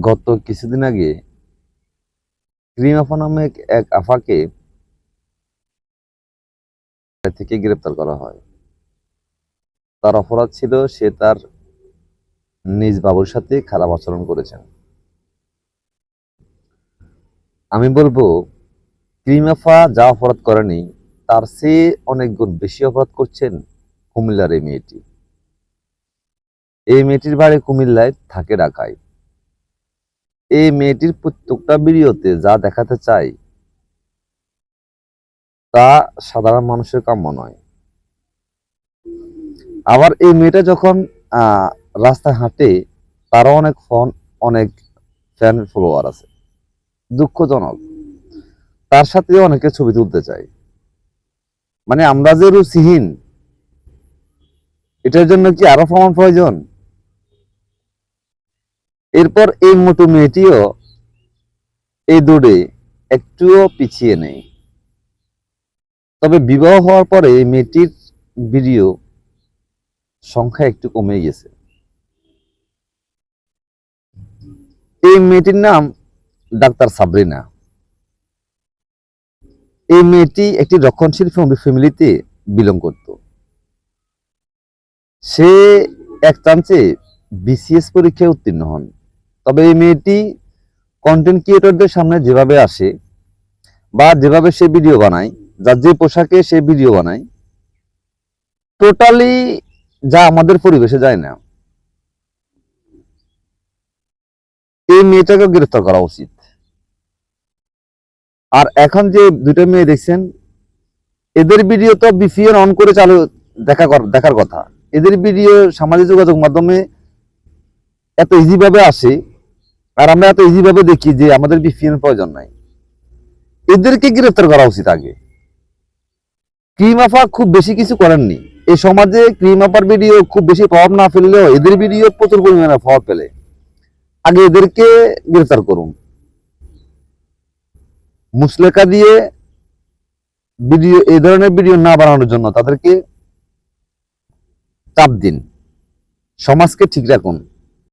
গত কিছুদিন আগে ক্রিম আফা নামে এক- আফাকে থেকে গ্রেপ্তার করা হয়। তার অপরাধ ছিল সে তার নিজ বাবুর সাথে খারাপ আচরণ করেছেন। আমি বলব ক্রিম আফা যা অপরাধ করেনি, তার চেয়ে অনেক গুণ বেশি অপরাধ করছেন কুমিল্লার এই মেয়েটি। এই মেয়েটির বাড়ি কুমিল্লায় থাকে ঢাকায়। এই মেয়েটির প্রত্যেকটা ভিডিওতে যা দেখাতে চাই, তা সাধারণ মানুষের কাম্য নয়। আবার এই মেয়েটা যখন রাস্তায় হাঁটে, তারও অনেক ফোন, অনেক ফ্যান ফলোয়ার আছে। দুঃখজনক। তার সাথে অনেকে ছবি তুলতে চাই মানে আমরা যে রুচিহীন, এটার জন্য কি আরও প্রমাণ প্রয়োজন? এরপর এই মোটু মেয়েটিও এই দৌড়ে একটুও পিছিয়ে নেই। তবে বিবাহ হওয়ার পরে এই মেয়েটির ভিডিও সংখ্যা একটু কমে গেছে। এই মেয়েটির নাম ডাক্তার সাবরিনা। এই মেয়েটি একটি রক্ষণশীল ফ্যামিলিতে বিলং করত। সে এক চান্সে বিসিএস পরীক্ষায় উত্তীর্ণ হন। তবে এই মেয়েটি কন্টেন্ট ক্রিয়েটরদের সামনে যেভাবে আসে বা যেভাবে সে ভিডিও বানায়, যার যে পোশাকে সে ভিডিও বানায় টোটালি যা আমাদের পরিবেশে যায় না। এই মেয়েটাকে গ্রেফতার করা উচিত। আর এখন যে দুটো মেয়ে দেখছেন, এদের ভিডিও তো বিপিএন অন করে চালু দেখা দেখার কথা। এদের ভিডিও সামাজিক যোগাযোগ মাধ্যমে এত ইজি ভাবে আসে আর আমরা এত ইজি ভাবে দেখি যে আমাদের বিপিএন প্রয়োজন নাই। এদেরকে গ্রেফতার করা উচিত আগে। ক্রিম আফা খুব বেশি কিছু করেননি। এই সমাজে ক্রিম আফার ভিডিও খুব বেশি প্রভাব না ফেললেও এদের ভিডিও প্রচুর পরিমাণে প্রভাব ফেলে। আগে এদেরকে গ্রেফতার করুন। মুসলেকা দিয়ে ভিডিও, এই ধরনের ভিডিও না বানানোর জন্য তাদেরকে চাপ দিন। সমাজকে ঠিক রাখুন।